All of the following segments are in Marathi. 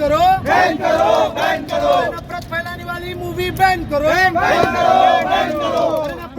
કરો. બેન કરો બેન કરો. નફરત ફેલાની વાલી મૂવી બેન કરો બેન કરો.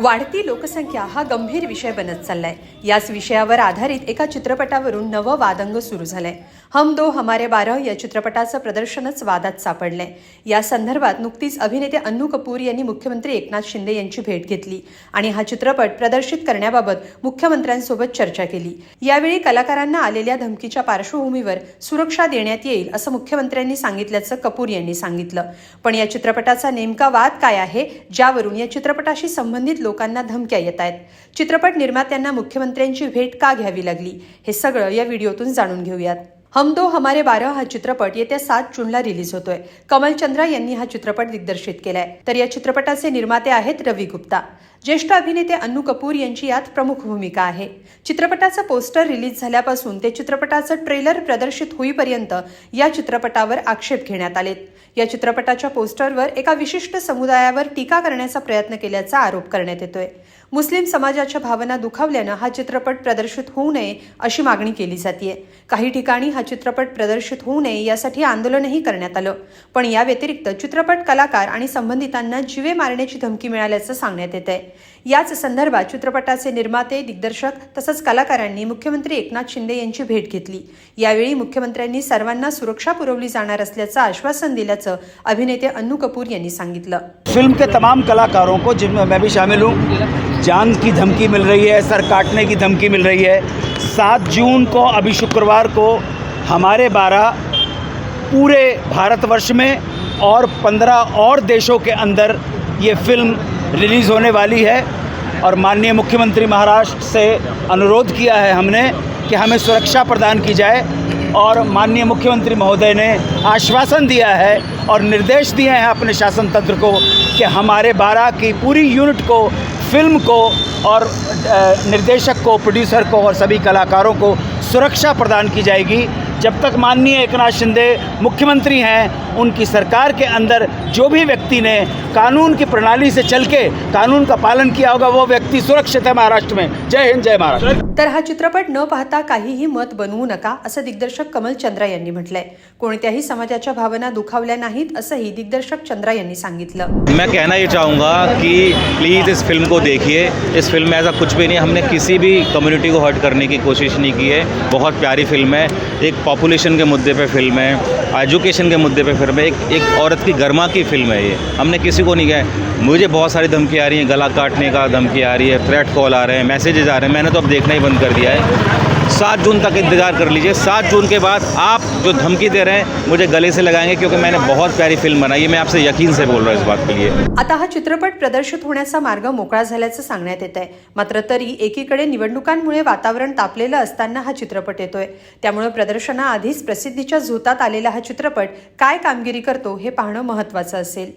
वाढती लोकसंख्या हा गंभीर विषय बनत चाललाय. याच विषयावर आधारित एका चित्रपटावरून नवं वादंग सुरू झालंय. हम दो हमारे बारह या चित्रपटाचं प्रदर्शनच वादात सापडलंय. या संदर्भात नुकतीच अभिनेते अन्नू कपूर यांनी मुख्यमंत्री एकनाथ शिंदे यांची भेट घेतली आणि हा चित्रपट प्रदर्शित करण्याबाबत मुख्यमंत्र्यांसोबत चर्चा केली. यावेळी कलाकारांना आलेल्या धमकीच्या पार्श्वभूमीवर सुरक्षा देण्यात येईल असं मुख्यमंत्र्यांनी सांगितल्याचं कपूर यांनी सांगितलं. पण या चित्रपटाचा नेमका वाद काय आहे? ज्यावरून या चित्रपटाशी संबंधित लोक लोकांना धमक्या येत आहेत. चित्रपट निर्मात्यांना मुख्यमंत्र्यांची भेट का घ्यावी लागली? हे सगळं या व्हिडिओतून जाणून घेऊयात. हम दो हमारे बारह हा चित्रपट येत्या सात जूनला रिलीज होतोय. कमल चंद्रा यांनी हा चित्रपट दिग्दर्शित केलाय. तर या चित्रपटाचे निर्माते आहेत रवी गुप्ता. ज्येष्ठ अभिनेते अन्नू कपूर यांची यात प्रमुख भूमिका आहे. चित्रपटाचं पोस्टर रिलीज झाल्यापासून ते चित्रपटाचं ट्रेलर प्रदर्शित होईपर्यंत या चित्रपटावर आक्षेप घेण्यात आलेत. या चित्रपटाच्या पोस्टरवर एका विशिष्ट समुदायावर टीका करण्याचा प्रयत्न केल्याचा आरोप करण्यात येतोय. मुस्लिम समाजाच्या भावना दुखावल्यानं हा चित्रपट प्रदर्शित होऊ नये अशी मागणी केली जाते काही ठिकाणी हा चित्रपट प्रदर्शित होऊ नये यासाठी आंदोलनही करण्यात आलं. पण या व्यतिरिक्त चित्रपट कलाकार आणि संबंधितांना जीवे मारण्याची धमकी मिळाल्याचं सांगण्यात येत आहे याच संदर्भात चित्रपटाचे निर्माते दिग्दर्शक तसंच कलाकारांनी मुख्यमंत्री एकनाथ शिंदे यांची भेट घेतली. यावेळी मुख्यमंत्र्यांनी सर्वांना सुरक्षा पुरवली जाणार असल्याचं आश्वासन दिल्याचं अभिनेते अन्नू कपूर यांनी सांगितलं. फिल्म के तमाम कलाकारों को जिनमें मैं भी शामिल हूँ जान की धमकी मिल रही है सर काटने की धमकी मिल रही है। सात जून को अभी शुक्रवार को हमारे बारह पूरे भारतवर्ष में और पंद्रह और देशों के अंदर ये फिल्म रिलीज़ होने वाली है और माननीय मुख्यमंत्री महाराष्ट्र से अनुरोध किया है हमने कि हमें सुरक्षा प्रदान की जाए और माननीय मुख्यमंत्री महोदय ने आश्वासन दिया है और निर्देश दिए हैं अपने शासन तंत्र को कि हमारे बारह की पूरी यूनिट को, फ़िल्म को और निर्देशक को, प्रोड्यूसर को और सभी कलाकारों को सुरक्षा प्रदान की जाएगी। जब तक माननीय एकनाथ शिंदे मुख्यमंत्री हैं उनकी सरकार के अंदर जो भी व्यक्ति ने कानून की प्रणाली से चल के कानून का पालन किया होगा वो व्यक्ति सुरक्षित है महाराष्ट्र में। जय हिंद जय महाराष्ट्र। तर हा चित्रपट न पाहता काहीही मत बनवू नका असं दिग्दर्शक कमल चंद्रा यांनी म्हटलंय. कोणत्याही समाजाच्या भावना दुखावल्या नाहीत असंही दिग्दर्शक चंद्रा यांनी सांगितलं. मैं कहना ये चाहूँगा कि प्लीज़ इस फिल्म को देखिए। इस फिल्म में ऐसा कुछ भी नहीं है हमने किसी भी कम्युनिटी को हर्ट करने की कोशिश नहीं की है। बहुत प्यारी फिल्म है। एक पॉपुलेशन के मुद्दे पे फ़िल्म है एजुकेशन के मुद्दे पे फ़िल्म है, एक एक औरत की गर्मा की फ़िल्म है ये। हमने किसी को नहीं कहा, मुझे बहुत सारी धमकी आ रही है, गला काटने का धमकी आ रही है थ्रेट कॉल आ रहे हैं मैसेजेज आ रहे हैं, मैंने तो अब देखना ही बंद कर दिया है। सात जून तक इंतज़ार कर लीजिए। सात जून के बाद आप जो धमकी दे रहे हैं मुझे गले से लगाएंगे क्योंकि मैंने बहुत प्यारी फिल्म बनाई है। मैं आपसे यकीन से बोल रहा हूँ इस बात के लिए। आता हा चित्रपट प्रदर्शित होण्याचा मार्ग मोकळा झाल्याचं सांगण्यात येत आहे मात्र तरी एकीकडे निवडणुकांमुळे वातावरण तापलेलं असताना हा चित्रपट येतोय. त्यामुळे प्रदर्शनाआधीच प्रसिद्धीच्या झोतात आलेला हा चित्रपट काय कामगिरी करतो हे पाहणं महत्वाचं असेल.